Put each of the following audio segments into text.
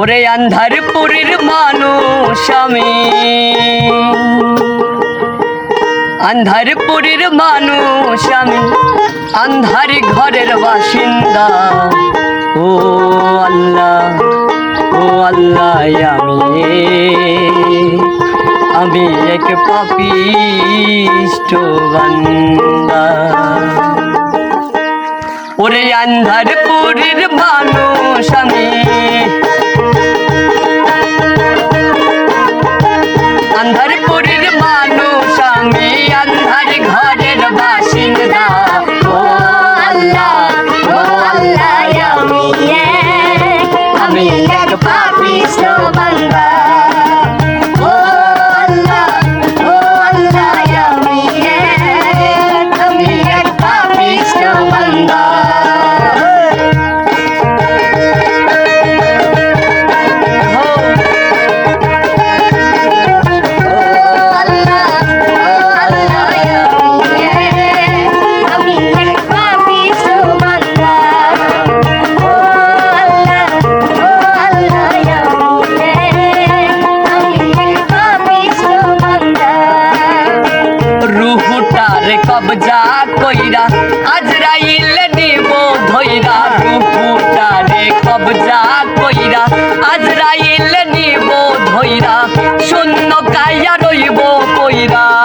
ওরে আন্ধারপুরের মানুষ আমি। আন্ধারপুরের মানুষ আমি, আন্ধার ঘরের বাসিন্দা। ও আল্লাহ ও আল্লাহ আমি। আমি এক পাপিষ্ট বান্দা। ওরে আন্ধারপুরের মানুষ আমি এক, আমি কবজা কইরা, আজরাইল নিব ধইরা রুহুটারে কবজা কইরা, আজরাইল নিব ধইরা, শূন্য কাইয়া রইব কইরা।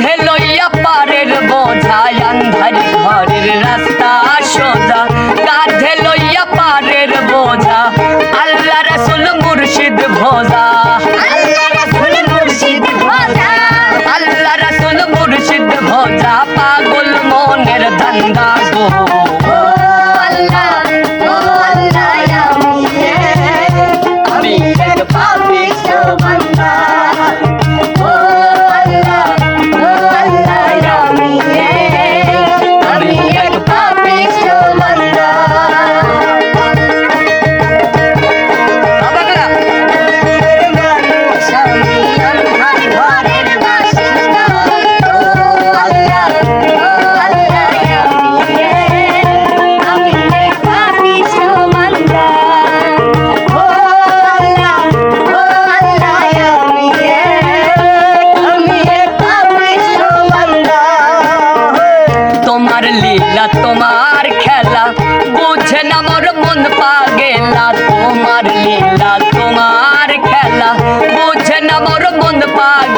কাঁধে লইয়া পারের বোঝায় আন্ধার ঘরের রাস্তা সোজা। কাঁধে লইয়া পারের বোঝা আল্লাহ রসুল মুর্শিদ ভোজা। আল্লাহ রসুল মুর্শিদ ভোজা। পাগল মনের ধান্দা গো।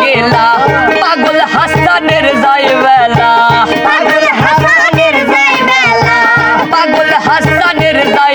गेला। पागल हसन जाय वेला। पागल हसन जाय वेला। पागल हसन जाय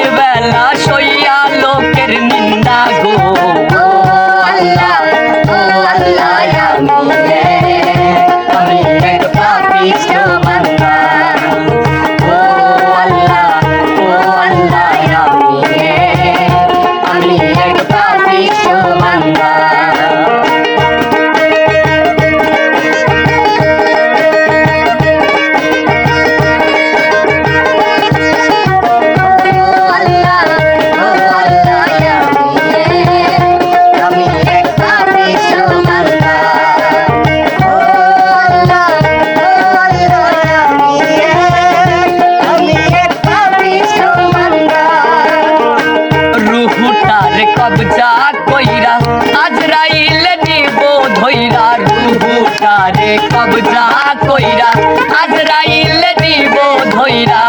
আজরাইল নিব